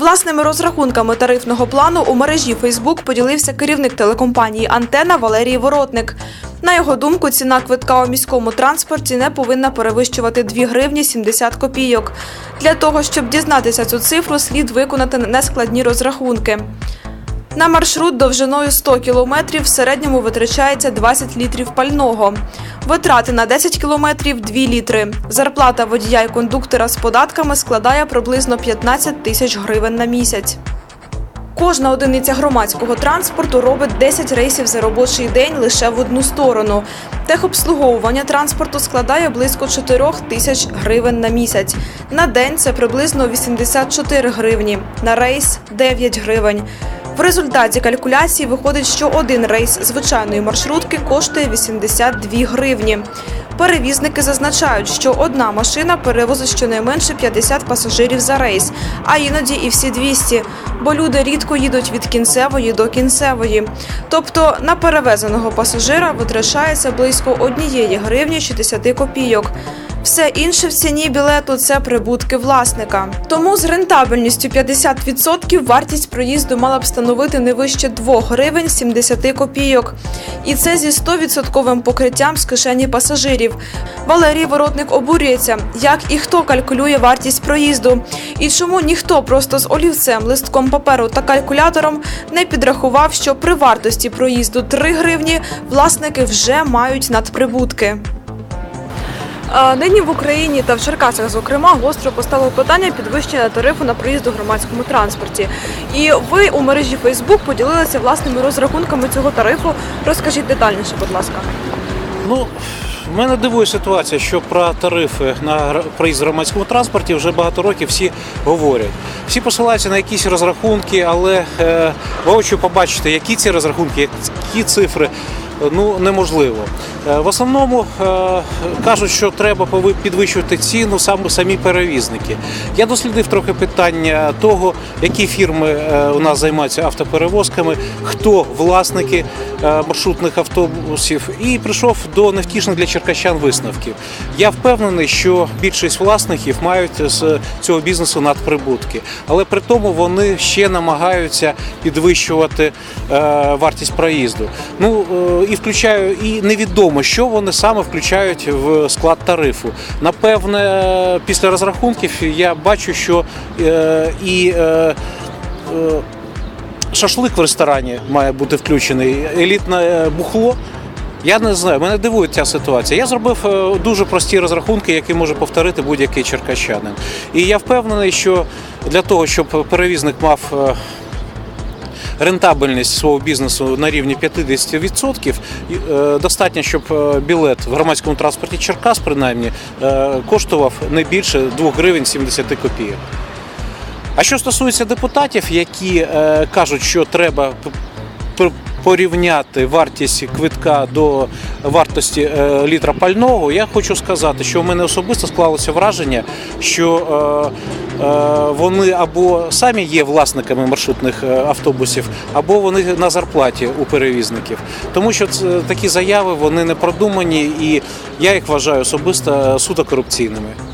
Власними розрахунками тарифного плану у мережі Фейсбук поділився керівник телекомпанії Антена Валерій Воротник. На його думку, ціна квитка у міському транспорті не повинна перевищувати 2 гривні 70 копійок. Для того, щоб дізнатися цю цифру, слід виконати нескладні розрахунки. На маршрут довжиною 100 кілометрів в середньому витрачається 20 літрів пального. Витрати на 10 кілометрів 2 літри. Зарплата водія і кондуктора з податками складає приблизно 15 тисяч гривень на місяць. Кожна одиниця громадського транспорту робить 10 рейсів за робочий день лише в одну сторону. Техобслуговування транспорту складає близько 4 тисяч гривень на місяць. На день це приблизно 84 гривні, на рейс 9 гривень. В результаті калькуляції виходить, що один рейс звичайної маршрутки коштує 82 гривні. Перевізники зазначають, що одна машина перевозить щонайменше 50 пасажирів за рейс, а іноді і всі 200, бо люди рідко їдуть від кінцевої до кінцевої. Тобто на перевезеного пасажира витрачається близько 1 гривні 60 копійок. Все інше в ціні білету це прибутки власника. Тому з рентабельністю 50% вартість проїзду мала б становити не вище 2 гривень 70 копійок. І це зі 100% покриттям з кишені пасажирів. Валерій Воротник обурюється, як і хто калькулює вартість проїзду, і чому ніхто просто з олівцем, листком паперу та калькулятором не підрахував, що при вартості проїзду 3 гривні власники вже мають надприбутки. Нині в Україні та в Черкасах, зокрема, гостро постало питання підвищення тарифу на проїзд у громадському транспорті. І ви у мережі Facebook поділилися власними розрахунками цього тарифу. Розкажіть детальніше, будь ласка. Ну, мене дивує ситуація, що про тарифи на проїзд в громадському транспорті вже багато років всі говорять. Всі посилаються на якісь розрахунки, але е, воочию побачити, які ці розрахунки, які цифри. Е, Ну неможливо. Е, В основному е, кажуть, що треба підвищувати ціну саме самі перевізники. Я дослідив трохи питання того, які фірми у нас займаються автоперевозками, хто власники маршрутних автобусів, і прийшов до невтішних для черкащан висновків. Я впевнений, що більшість власників мають з цього бізнесу надприбутки, але при тому вони ще намагаються підвищувати вартість проїзду. Ну і включаю, і невідомо, що вони саме включають в склад тарифу. Напевне, після розрахунків я бачу, що е, і е, е, шашлик в ресторані має бути включений, елітне бухло. Я не знаю, мене дивує ця ситуація. Я зробив дуже прості розрахунки, які може повторити будь-який черкащанин. І я впевнений, що для того, щоб перевізник мав рентабельність свого бізнесу на рівні 50%, е, достатньо, щоб е, білет в громадському транспорті Черкас, принаймні, е, коштував не більше 2 гривень 70 копійок. А що стосується депутатів, які кажуть, що треба порівняти вартість квитка до вартості е, літра пального, я хочу сказати, що в мене особисто склалося враження, що е, е, вони або самі є власниками маршрутних автобусів, або вони на зарплаті у перевізників. Тому що це, такі заяви вони не продумані, і я їх вважаю особисто суто корупційними.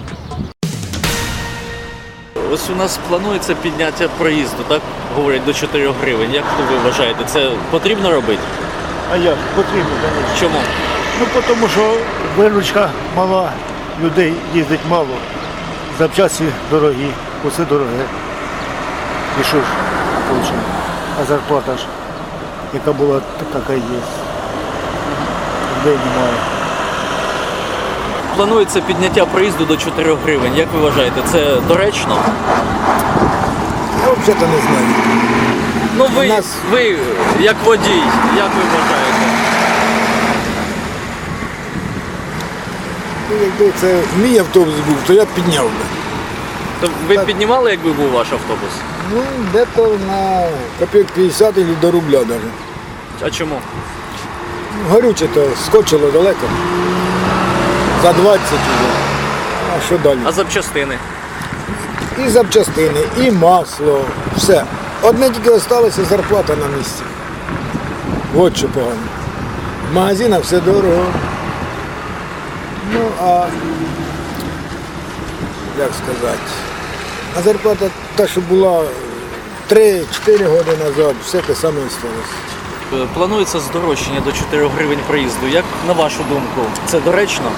Ось у нас планується підняття проїзду, так? Говорять до 4 гривень. Як ви вважаєте, це потрібно робити? А як? Потрібно, звісно. Чому? Ну, тому що виручка мала, людей їздить мало, запчасті дорогі, усе дороге. І що ж, получимо? А зарплата ж, яка була, така є. Людей немає. Планується підняття проїзду до 4 гривень. Як ви вважаєте, це доречно? Я взагалі не знаю. Ну ви, нас- ви як водій, як ви вважаєте? Ну, якби це мій автобус був, то я б підняв би. То ви б піднімали, якби був ваш автобус? Ну, де-то на копійок 50 або до рубля навіть. А чому? Ну, Горюче то скочило далеко. За 20 вже. А що далі? А запчастини? І запчастини, і масло, все. Одне тільки залишилося зарплата на місці. От що погано. В магазинах все дорого. Ну, а як сказати, а зарплата та, що була 3-4 роки назад все те саме сталося. Е, Планується здорожчання до 4 гривень проїзду. Як на вашу думку, це доречно?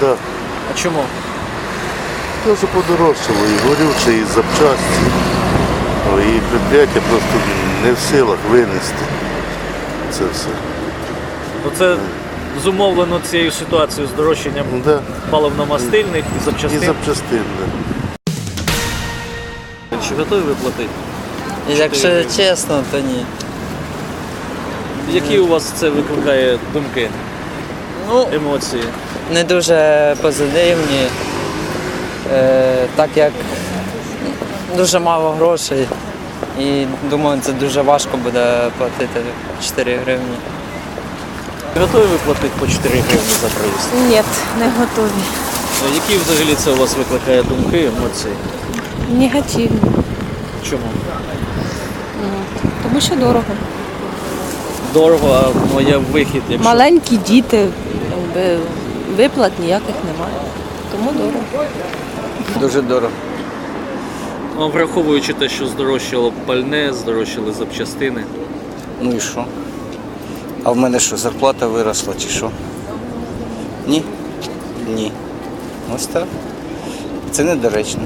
Да. А чому? Дуже подорожчало і горюче, і запчасті. І предприятия просто не в силах винести це все. Ну це зумовлено цією ситуацією з дорожчанням Да. паливно-мастильних і І запчастин. запчастин. Да. Чи готові ви платити? Якщо чесно, то ні. Які у вас це викликає думки, Ну, емоції? Не дуже позитивні, е, так як дуже мало грошей. І думаю, це дуже важко буде платити 4 гривні. Готові ви платити по 4 гривні за проїзд? Ні, не готові. Які взагалі це у вас викликає думки, емоції? Негативні. Чому? Тому що дорого. Дорого, а ну, є вихід, якщо Маленькі діти, виплат ніяких немає. Тому дорого. Дуже дорого. Ну, враховуючи те, що здорожчало пальне, здорожчали запчастини. Ну і що? А в мене що, зарплата виросла чи що? Ні? Ні. Ось так. Це недоречно.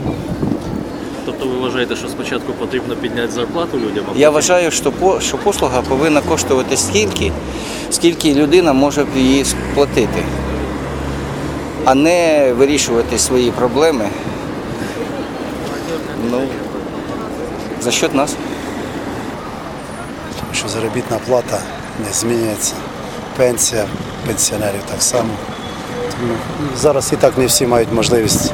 Тобто ви вважаєте, що спочатку потрібно підняти зарплату людям? Я вважаю, що, по, що послуга повинна коштувати стільки, скільки людина може її сплатити, а не вирішувати свої проблеми. Ну, за счет нас. що заробітна плата не змінюється, пенсія пенсіонерів так само. Тому зараз і так не всі мають можливість,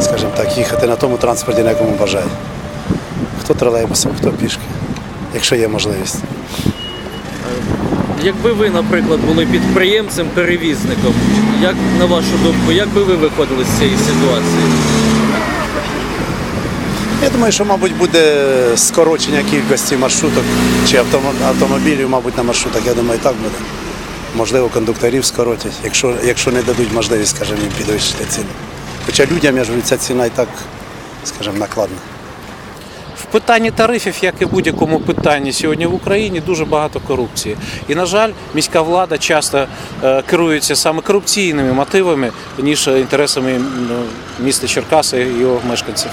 скажімо так, їхати на тому транспорті, на якому бажають. Хто тролейбусом, хто пішки, якщо є можливість. Якби ви, наприклад, були підприємцем-перевізником, як на вашу думку, як би ви виходили з цієї ситуації? Я думаю, що, мабуть, буде скорочення кількості маршруток чи автомо- автомобілів, мабуть, на маршрутах. Я думаю, так буде. Можливо, кондукторів скоротять, якщо, якщо не дадуть можливість, скажімо, їм підвищити ціну. Хоча людям, я ж ця ціна і так, скажімо, накладна. Питанні тарифів, як і будь-якому питанні сьогодні в Україні, дуже багато корупції. І, на жаль, міська влада часто е, керується саме корупційними мотивами, ніж інтересами міста Черкаса і його мешканців.